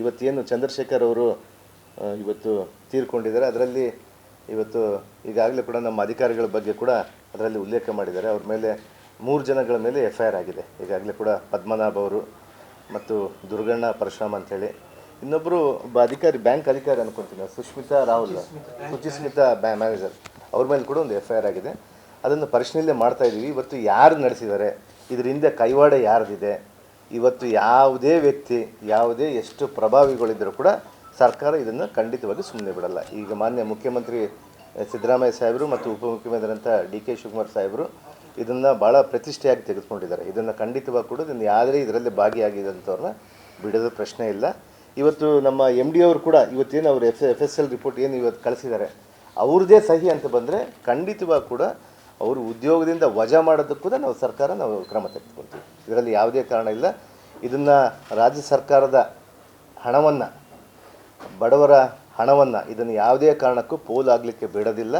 ಇವತ್ತೇನು ಚಂದ್ರಶೇಖರ್ ಅವರು ಇವತ್ತು ತೀರ್ಕೊಂಡಿದ್ದಾರೆ. ಅದರಲ್ಲಿ ಇವತ್ತು ಈಗಾಗಲೇ ಕೂಡ ನಮ್ಮ ಅಧಿಕಾರಿಗಳ ಬಗ್ಗೆ ಕೂಡ ಅದರಲ್ಲಿ ಉಲ್ಲೇಖ ಮಾಡಿದ್ದಾರೆ. ಅವ್ರ ಮೇಲೆ ಮೂರು ಜನಗಳ ಮೇಲೆ ಎಫ್ ಐ ಆರ್ ಆಗಿದೆ. ಈಗಾಗಲೇ ಕೂಡ ಪದ್ಮನಾಭ ಅವರು ಮತ್ತು ದುರ್ಗಣ್ಣ ಪರಶುರಾಮ್ ಅಂಥೇಳಿ. ಇನ್ನೊಬ್ಬರು ಒಬ್ಬ ಅಧಿಕಾರಿ, ಬ್ಯಾಂಕ್ ಅಧಿಕಾರಿ ಅನ್ಕೊಂತೀನಿ. ಸುಷ್ಮಿತಾ ರಾಹುಲ್, ಸುಚಿಸ್ಮಿತಾ ಬ್ಯಾ, ಮ್ಯಾನೇಜರ್. ಅವ್ರ ಮೇಲೆ ಕೂಡ ಒಂದು ಎಫ್ ಐ ಆರ್ ಆಗಿದೆ. ಅದನ್ನು ಪರಿಶೀಲನೆ ಮಾಡ್ತಾ ಇದ್ದೀವಿ. ಇವತ್ತು ಯಾರು ನಡೆಸಿದ್ದಾರೆ? ಇದರಿಂದ ಕೈವಾಡ ಯಾರ್ದಿದೆ? ಇವತ್ತು ಯಾವುದೇ ವ್ಯಕ್ತಿ, ಯಾವುದೇ ಎಷ್ಟು ಪ್ರಭಾವಿಗಳಿದ್ದರೂ ಕೂಡ ಸರ್ಕಾರ ಇದನ್ನು ಖಂಡಿತವಾಗಿ ಸುಮ್ಮನೆ ಬಿಡಲ್ಲ. ಈಗ ಮಾನ್ಯ ಮುಖ್ಯಮಂತ್ರಿ ಸಿದ್ದರಾಮಯ್ಯ ಸಾಹೇಬರು ಮತ್ತು ಉಪಮುಖ್ಯಮಂತ್ರಿಯಂಥ ಡಿ ಕೆ ಶಿವಕುಮಾರ್ ಸಾಹೇಬರು ಇದನ್ನು ಭಾಳ ಪ್ರತಿಷ್ಠೆಯಾಗಿ ತೆಗೆದುಕೊಂಡಿದ್ದಾರೆ. ಇದನ್ನು ಖಂಡಿತವಾಗಿ ಕೂಡ ಇದನ್ನು ಯಾವುದೇ ಇದರಲ್ಲಿ ಭಾಗಿಯಾಗಿದ್ದಂಥವ್ರನ್ನ ಬಿಡೋದು ಪ್ರಶ್ನೆ ಇಲ್ಲ. ಇವತ್ತು ನಮ್ಮ ಎಂ ಡಿ ಅವರು ಕೂಡ ಇವತ್ತೇನು ಅವರು F F S L report ಏನು ಇವತ್ತು ಕಳಿಸಿದ್ದಾರೆ, ಅವ್ರದ್ದೇ ಸಹಿ ಅಂತ ಬಂದರೆ ಖಂಡಿತವಾಗಿ ಕೂಡ ಅವರು ಉದ್ಯೋಗದಿಂದ ವಜಾ ಮಾಡೋದಕ್ಕೂ ಕೂಡ ನಾವು ಸರ್ಕಾರ ನಾವು ಕ್ರಮ ತೆಗೆದುಕೊಳ್ತೀವಿ. ಇದರಲ್ಲಿ ಯಾವುದೇ ಕಾರಣ ಇಲ್ಲ. ಇದನ್ನು ರಾಜ್ಯ ಸರ್ಕಾರದ ಹಣವನ್ನು, ಬಡವರ ಹಣವನ್ನು ಇದನ್ನು ಯಾವುದೇ ಕಾರಣಕ್ಕೂ ಪೋಲಾಗಲಿಕ್ಕೆ ಬಿಡೋದಿಲ್ಲ.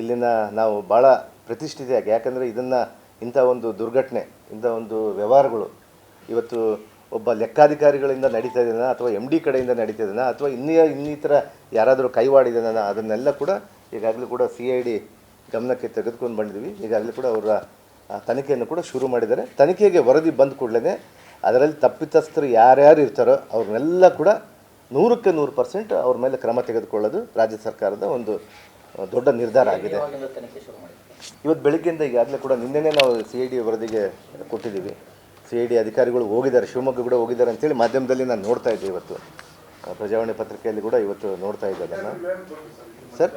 ಇಲ್ಲಿನ ನಾವು ಭಾಳ ಪ್ರತಿಷ್ಠಿತೆಯಾಗಿ ಯಾಕಂದರೆ ಇದನ್ನು ಇಂಥ ಒಂದು ದುರ್ಘಟನೆ, ಇಂಥ ಒಂದು ವ್ಯವಹಾರಗಳು, ಇವತ್ತು ಒಬ್ಬ ಲೆಕ್ಕಾಧಿಕಾರಿಗಳಿಂದ ನಡೀತಾ ಇದೆಯಾ ಅಥವಾ ಎಂ ಡಿ ಕಡೆಯಿಂದ ನಡೀತಾ ಇದೆಯಾ ಅಥವಾ ಇನ್ನಿಯ, ಇನ್ನಿತರ ಯಾರಾದರೂ ಕೈವಾಡಿದಾನ, ಅದನ್ನೆಲ್ಲ ಕೂಡ ಈಗಾಗಲೇ ಕೂಡ ಸಿ ಐ ಡಿ ಗಮನಕ್ಕೆ ತೆಗೆದುಕೊಂಡು ಬಂದಿದ್ವಿ. ಈಗಾಗಲೇ ಕೂಡ ಅವರ ತನಿಖೆಯನ್ನು ಕೂಡ ಶುರು ಮಾಡಿದ್ದಾರೆ. ತನಿಖೆಗೆ ವರದಿ ಬಂದ ಕೂಡಲೇ ಅದರಲ್ಲಿ ತಪ್ಪಿತಸ್ಥರು ಯಾರ್ಯಾರು ಇರ್ತಾರೋ ಅವ್ರನ್ನೆಲ್ಲ ಕೂಡ ನೂರಕ್ಕೆ ನೂರು ಪರ್ಸೆಂಟ್ ಅವ್ರ ಮೇಲೆ ಕ್ರಮ ತೆಗೆದುಕೊಳ್ಳೋದು ರಾಜ್ಯ ಸರ್ಕಾರದ ಒಂದು ದೊಡ್ಡ ನಿರ್ಧಾರ ಆಗಿದೆ. ಇವತ್ತು ಬೆಳಗ್ಗೆಯಿಂದ ಈಗಾಗಲೇ ಕೂಡ ನಿನ್ನೆನೇ ನಾವು ಸಿ ಐ ಡಿ ವರದಿಗೆ ಕೊಟ್ಟಿದ್ದೀವಿ. ಸಿ ಐ ಡಿ ಅಧಿಕಾರಿಗಳು ಹೋಗಿದ್ದಾರೆ, ಶಿವಮೊಗ್ಗ ಕೂಡ ಹೋಗಿದ್ದಾರೆ ಅಂತೇಳಿ ಮಾಧ್ಯಮದಲ್ಲಿ ನಾನು ನೋಡ್ತಾ ಇದ್ದೆ ಇವತ್ತು. ಪ್ರಜಾವಾಣಿ ಪತ್ರಿಕೆಯಲ್ಲಿ ಕೂಡ ಇವತ್ತು ನೋಡ್ತಾ ಇದ್ದೆ ಅದನ್ನು. ಸರ್?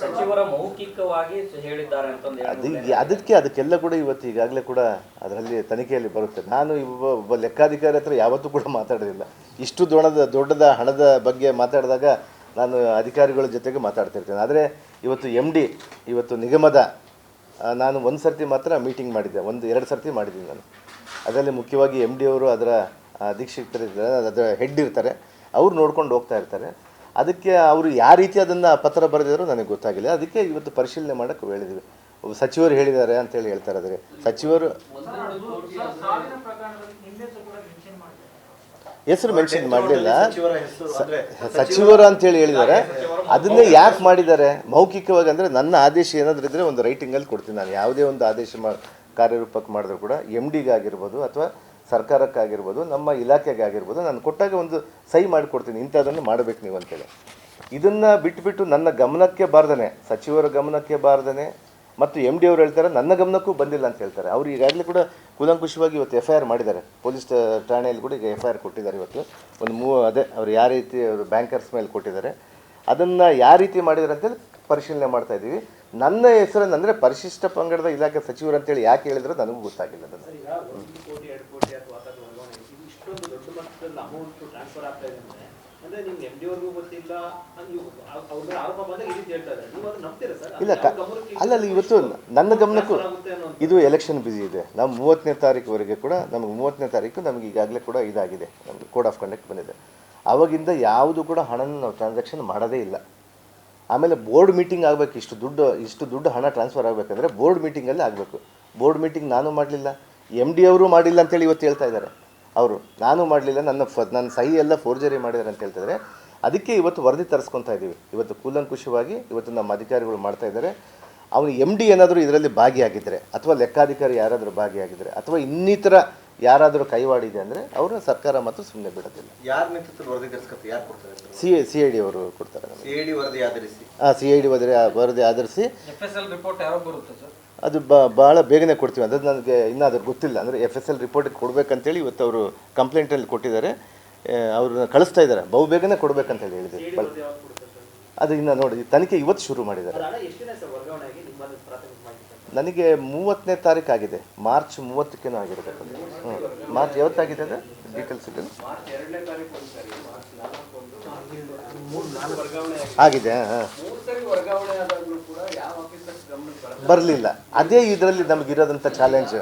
ಸಚಿವರ ಮೌಖಿಕವಾಗಿ ಹೇಳಿದ್ದಾರೆ ಅದು ಅದಕ್ಕೆ ಅದಕ್ಕೆಲ್ಲ ಕೂಡ ಇವತ್ತು ಈಗಾಗಲೇ ಕೂಡ ಅದರಲ್ಲಿ ತನಿಖೆಯಲ್ಲಿ ಬರುತ್ತೆ. ನಾನು ಒಬ್ಬ ಒಬ್ಬ ಲೆಕ್ಕಾಧಿಕಾರಿ ಹತ್ರ ಯಾವತ್ತೂ ಕೂಡ ಮಾತಾಡೋದಿಲ್ಲ ಇಷ್ಟು ದೊಡ್ಡದ ದೊಡ್ಡದ ಹಣದ ಬಗ್ಗೆ ಮಾತಾಡಿದಾಗ ನಾನು ಅಧಿಕಾರಿಗಳ ಜೊತೆಗೆ ಮಾತಾಡ್ತಿರ್ತೇನೆ. ಆದರೆ ಇವತ್ತು ಎಂ ಡಿ ಇವತ್ತು ನಿಗಮದ ನಾನು ಒಂದು ಸರ್ತಿ ಮಾತ್ರ ಮೀಟಿಂಗ್ ಮಾಡಿದ್ದೆ. ಒಂದು ಎರಡು ಸರ್ತಿ ಮಾಡಿದ್ದೀನಿ ನಾನು. ಅದರಲ್ಲಿ ಮುಖ್ಯವಾಗಿ ಎಂ ಡಿ ಅವರು ಅದರ ಅಧೀಕ್ಷಕರಿದ್ದಾರೆ. ಅದರ ಹೆಡ್ ಇರ್ತಾರೆ. ಅವ್ರು ನೋಡ್ಕೊಂಡು ಹೋಗ್ತಾ ಇರ್ತಾರೆ. ಅದಕ್ಕೆ ಅವರು ಯಾವ ರೀತಿ ಅದನ್ನು ಪತ್ರ ಬರೆದಿದ್ರು ನನಗೆ ಗೊತ್ತಾಗಿಲ್ಲ. ಅದಕ್ಕೆ ಇವತ್ತು ಪರಿಶೀಲನೆ ಮಾಡೋಕ್ಕೆ ಹೇಳಿದ್ವಿ. ಸಚಿವರು ಹೇಳಿದ್ದಾರೆ ಅಂತೇಳಿ ಹೇಳ್ತಾರೆ ಆದರೆ ಸಚಿವರು ಹೆಸರು ಮೆನ್ಷನ್ ಮಾಡಲಿಲ್ಲ. ಸಚಿವರು ಅಂತೇಳಿ ಹೇಳಿದ್ದಾರೆ. ಅದನ್ನೇ ಯಾಕೆ ಮಾಡಿದ್ದಾರೆ? ಮೌಖಿಕವಾಗಿ ಅಂದರೆ ನನ್ನ ಆದೇಶ ಏನಾದರೂ ಇದ್ದರೆ ಒಂದು ರೈಟಿಂಗಲ್ಲಿ ಕೊಡ್ತೀನಿ ನಾನು. ಯಾವುದೇ ಒಂದು ಆದೇಶ ಮಾ, ಕಾರ್ಯರೂಪಕ್ಕೆ ಮಾಡಿದ್ರು ಕೂಡ ಎಂ ಡಿಗಾಗಿರ್ಬೋದು ಅಥವಾ ಸರ್ಕಾರಕ್ಕಾಗಿರ್ಬೋದು, ನಮ್ಮ ಇಲಾಖೆಗಾಗಿರ್ಬೋದು, ನಾನು ಕೊಟ್ಟಾಗ ಒಂದು ಸಹಿ ಮಾಡಿಕೊಡ್ತೀನಿ, ಇಂಥದ್ದನ್ನು ಮಾಡಬೇಕು ನೀವು ಅಂತೇಳಿ. ಇದನ್ನು ಬಿಟ್ಬಿಟ್ಟು ನನ್ನ ಗಮನಕ್ಕೆ ಬಾರ್ದನೆ, ಸಚಿವರ ಗಮನಕ್ಕೆ ಬಾರ್ದನೆ, ಮತ್ತು ಎಂ ಡಿ ಅವರು ಹೇಳ್ತಾರೆ, ನನ್ನ ಗಮನಕ್ಕೂ ಬಂದಿಲ್ಲ ಅಂತ ಹೇಳ್ತಾರೆ. ಅವರು ಈಗಾಗಲೇ ಕೂಡ ಕೂಲಂಕುಷವಾಗಿ ಇವತ್ತು ಎಫ್ ಐ ಆರ್ ಮಾಡಿದ್ದಾರೆ. ಪೊಲೀಸ್ ಠಾಣೆಯಲ್ಲಿ ಕೂಡ ಈಗ ಎಫ್ ಐ ಆರ್ ಕೊಟ್ಟಿದ್ದಾರೆ ಇವತ್ತು. ಒಂದು ಮೂ ಅದೇ, ಅವರು ಯಾವ ರೀತಿ ಅವರು ಬ್ಯಾಂಕರ್ಸ್ ಮೇಲೆ ಕೊಟ್ಟಿದ್ದಾರೆ. ಅದನ್ನು ಯಾವ ರೀತಿ ಮಾಡಿದ್ದಾರೆ ಅಂತೇಳಿ ಪರಿಶೀಲನೆ ಮಾಡ್ತಾ ಇದ್ದೀವಿ. ನನ್ನ ಹೆಸರನ್ನು ಅಂದರೆ ಪರಿಶಿಷ್ಟ ಪಂಗಡದ ಇಲಾಖೆ ಸಚಿವರು ಅಂತೇಳಿ ಯಾಕೆ ಹೇಳಿದ್ರೆ ನನಗೂ ಗೊತ್ತಾಗಿಲ್ಲ ಅದನ್ನು ಈಗ ಒಂದು ಕೋಟಿ ಎರಡು ಕೋಟಿ ಅಥವಾ ಅದರ ವರ್ಗಾವಣೆ ಇದು ಇಷ್ಟೊಂದು ಮಟ್ಟದಲ್ಲಿ ಅಮೌಂಟ್ ಟ್ರಾನ್ಸ್ಫರ್ ಆಗ್ತಾ ಇದೆ ಅಂದ್ರೆ ಅಂದ್ರೆ ನಿಮ್ಗೆ ಎಂ ಡಿ ಅವ್ರಿಗೂ ಗೊತ್ತಿಲ್ಲ ಅವ್ರ ಆರೋಪ ಬಂದಾಗ ಈ ರೀತಿ ಹೇಳ್ತಾ ಇದ್ದಾರೆ. ನೀವು ಅದು ನಂಬ್ತೀರಾ ಸರ್? ಇಲ್ಲ ಅಲ್ಲ ಅಲ್ಲಲ್ಲ ಇವತ್ತು ನನ್ನ ಗಮನಕ್ಕೂ ಇದು ಎಲೆಕ್ಷನ್ ಬ್ಯುಸಿ ಇದೆ. ನಾವು ಮೂವತ್ತನೇ ತಾರೀಕುವರೆಗೆ ಕೂಡ ನಮಗೆ ಮೂವತ್ತನೇ ತಾರೀಕು ನಮಗೆ ಈಗಾಗಲೇ ಕೂಡ ಇದಾಗಿದೆ. ನಮ್ಗೆ ಕೋಡ್ ಆಫ್ ಕಂಡಕ್ಟ್ ಬಂದಿದೆ. ಅವಾಗಿಂದ ಯಾವುದು ಕೂಡ ಹಣನ ನಾವು ಟ್ರಾನ್ಸಾಕ್ಷನ್ ಮಾಡೋದೇ ಇಲ್ಲ. ಆಮೇಲೆ ಬೋರ್ಡ್ ಮೀಟಿಂಗ್ ಆಗಬೇಕು. ಇಷ್ಟು ದುಡ್ಡು ಇಷ್ಟು ದುಡ್ಡು ಹಣ ಟ್ರಾನ್ಸ್ಫರ್ ಆಗಬೇಕಂದ್ರೆ ಬೋರ್ಡ್ ಮೀಟಿಂಗಲ್ಲಿ ಆಗಬೇಕು. ಬೋರ್ಡ್ ಮೀಟಿಂಗ್ ನಾನು ಮಾಡಲಿಲ್ಲ. ಎಂ ಡಿ ಅವರು ಮಾಡಿಲ್ಲ ಅಂತೇಳಿ ಇವತ್ತು ಹೇಳ್ತಾ ಇದ್ದಾರೆ. ಅವರು ನಾನು ಮಾಡಲಿಲ್ಲ ನನ್ನ ಫ ನನ್ನ ಸಹಿ ಎಲ್ಲ ಫೋರ್ಜರಿ ಮಾಡಿದ್ದಾರೆ ಅಂತ ಹೇಳ್ತಿದ್ರೆ ಅದಕ್ಕೆ ಇವತ್ತು ವರದಿ ತರಿಸ್ಕೊತಾ ಇದ್ದೀವಿ. ಇವತ್ತು ಕೂಲಂಕುಷವಾಗಿ ಇವತ್ತು ನಮ್ಮ ಅಧಿಕಾರಿಗಳು ಮಾಡ್ತಾ ಇದ್ದಾರೆ. ಅವನು ಎಂ ಡಿ ಏನಾದರೂ ಇದರಲ್ಲಿ ಭಾಗಿಯಾಗಿದ್ದರೆ ಅಥವಾ ಲೆಕ್ಕಾಧಿಕಾರಿ ಯಾರಾದರೂ ಭಾಗಿಯಾಗಿದ್ದರೆ ಅಥವಾ ಇನ್ನಿತರ ಯಾರಾದರೂ ಕೈವಾಡಿದೆ ಅಂದರೆ ಅವರು ಸರ್ಕಾರ ಮಾತ್ರ ಸುಮ್ಮನೆ ಬಿಡೋದಿಲ್ಲ. ಯಾರ ನೇತೃತ್ವದಲ್ಲಿ ವರದಿ ತರಿಸ್ಕೊತ ಯಾರು ಕೊಡ್ತಾರೆ ಸಿ ಸಿ ಐ ಡಿ ಅವರು ಕೊಡ್ತಾರೆ ಸಿ ಐ ಡಿ ವರದಿ ಆಧರಿಸಿ. ಹಾಂ ಸಿ ಐ ಡಿ ವರದಿ ವರದಿ ಆಧರಿಸಿ. ಎಫ್ ಎಸ್ ಎಲ್ ರಿಪೋರ್ಟ್ ಯಾವಾಗ ಬರುತ್ತೆ ಸರ್? ಅದು ಬ ಭಾಳ ಬೇಗನೆ ಕೊಡ್ತೀವಿ. ಅದು ನನಗೆ ಇನ್ನೂ ಅದ್ರ ಗೊತ್ತಿಲ್ಲ. ಅಂದರೆ ಎಫ್ ಎಸ್ ಎಲ್ ರಿಪೋರ್ಟಿಗೆ ಕೊಡಬೇಕಂತೇಳಿ ಇವತ್ತು ಅವರು ಕಂಪ್ಲೇಂಟಲ್ಲಿ ಕೊಟ್ಟಿದ್ದಾರೆ. ಅವ್ರನ್ನ ಕಳಿಸ್ತಾ ಇದ್ದಾರೆ. ಬಹು ಬೇಗನೆ ಕೊಡಬೇಕಂತೇಳಿ ಹೇಳಿದೆ ಬಲ್ ಅದು ಇನ್ನು ನೋಡಿ ತನಿಖೆ ಇವತ್ತು ಶುರು ಮಾಡಿದ್ದಾರೆ. ನನಗೆ ಮೂವತ್ತನೇ ತಾರೀಕು ಆಗಿದೆ. ಮಾರ್ಚ್ ಮೂವತ್ತಕ್ಕೇನೋ ಆಗಿರಬೇಕು ಹ್ಞೂ ಮಾರ್ಚ್ ಯಾವತ್ತಾಗಿದೆ ಅದು? ಡೀಟೇಲ್ಸ್ ಇದೆ ಆಗಿದೆ. ಎರಡನೇ ತಾರೀಕು ಒಂದು ಸರಿ ಮಾರ್ಚ್ ನಾಲ್ಕು ಒಂದು ಮೂರು ನಾಲ್ಕು ವರ್ಗಾವಣೆ ಆಗಿದೆ ಆಗಿದೆ ಹಾಂ ಮೂರು ಸರಿ ವರ್ಗಾವಣೆ ಆದಾಗಲೂ ಕೂಡ ಯಾವ ಆಫೀಸರ್ ಗಮನಕ್ಕೆ ಬರಲ್ಲ ಬರಲಿಲ್ಲ. ಅದೇ ಇದರಲ್ಲಿ ನಮಗಿರೋದಂಥ ಚಾಲೆಂಜ್